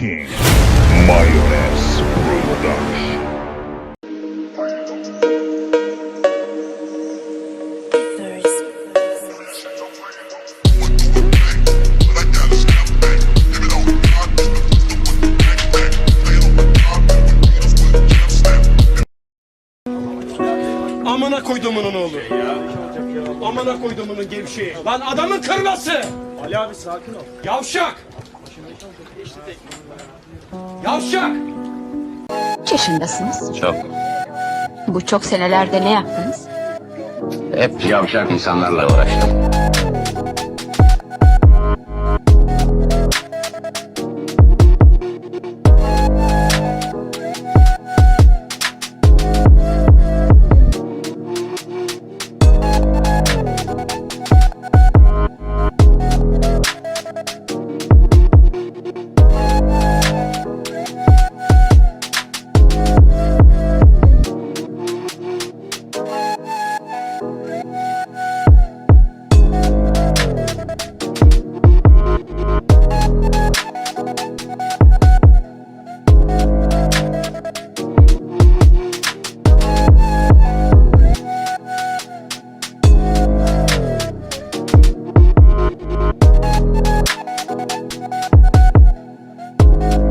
King Mayonez Production. Amına koydumunun oğlu. Amına koydumunun gevşeği. Lan adamın kırması. Ali abi sakin ol. Yavşak. Yavşak! Kaç yaşındasınız? Çok. Bu çok senelerde ne yaptınız? Hep yavşak insanlarla uğraştım.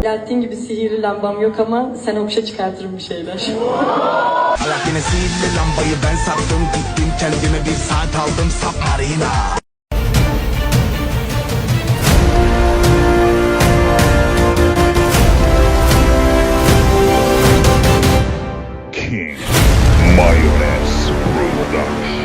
Alaaddin gibi sihirli lambam yok ama sen okşa çıkartırım bir şeyler. Alaaddin'e sihirli lambayı ben sattım. Gittim kendime bir saat aldım submarina. King Mayonnaise Production